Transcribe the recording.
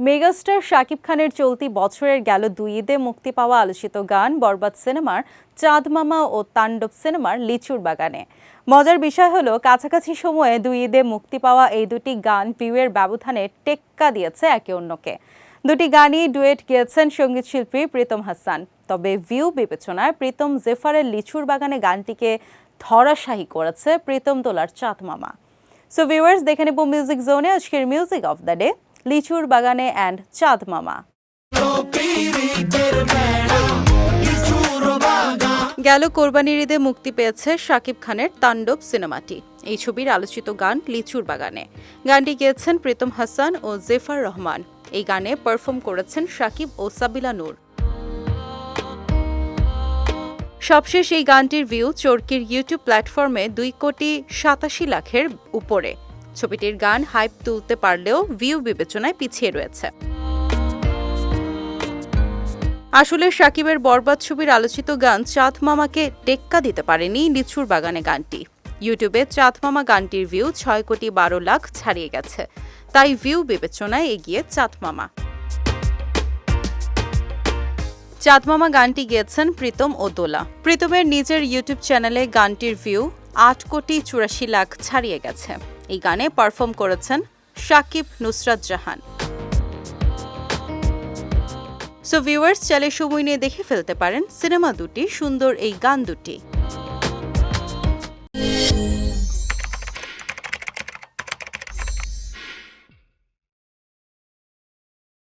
Megastar Shakib খানের চলতি বছরের গেল দুই ঈদে মুক্তি পাওয়া আলোচিত গান বরবাদ সিনেমার চাঁদ মামা ও তাণ্ডব সিনেমার লিচুর বাগানে। মজার বিষয় হলো, কাছাকাছি সময়ে দুই ঈদে মুক্তি পাওয়া এই দুটি গান ভিউয়ের ব্যবধানে টেক্কা দিয়েছে একে অন্যকে। দুটি গানই ডুয়েট গেয়েছেন সংগীত শিল্পী প্রীতম হাসান। তবে ভিউ বিবেচনায় প্রীতম জেফারের লিচুর বাগানে গানটিকে ধরাশায়ী করেছে প্রীতম তোলার চাঁদ মামা সো ভিউয়ার্স দেখে নেব মিউজিক জোনে আজকের মিউজিক অফ দ্য ডে লিচুর বাগানে অ্যান্ড চাঁদ মামা। গেল কোরবানির ঈদে মুক্তি পেয়েছে শাকিব খানের তাণ্ডব সিনেমাটি। এই ছবির আলোচিত গান লিচুর বাগানে। গানটি গেয়েছেন প্রীতম হাসান ও জেফার রহমান। এই গানে পারফর্ম করেছেন শাকিব ও সাবিলা নূর। সবশেষ এই গানটির ভিউ চরকির ইউটিউব প্ল্যাটফর্মে দুই কোটি সাতাশি লাখের উপরে। ছবিটির গান হাইপ তুলতে পারলেও ভিউ বিবেচনায় পিছিয়ে রয়েছে। আসলে সাকিবের বরবাদ ছবির আলোচিত গান চাঁদ মামাকে টেক্কা দিতে পারেনি লিচুর বাগানে গানটি। ইউটিউবে চাঁদ মামা গানটির ভিউ ছয় কোটি বারো লাখ ছাড়িয়ে গেছে। তাই ভিউ বিবেচনায় এগিয়ে চাঁদ মামা। চাঁদমামা গানটি গেয়েছেন প্রীতম ও দোলা। প্রীতমের নিজের ইউটিউব চ্যানেলে গানটির ভিউ আট কোটি চুরাশি লাখ ছাড়িয়ে গেছে। এই গানে পারফর্ম করেছেন শাকিব নুসরাত জাহান। সো ভিউয়ার্স চাইলে সময় নিয়ে দেখে ফেলতে পারেন, সিনেমা দুটি, সুন্দর এই গান দুটি।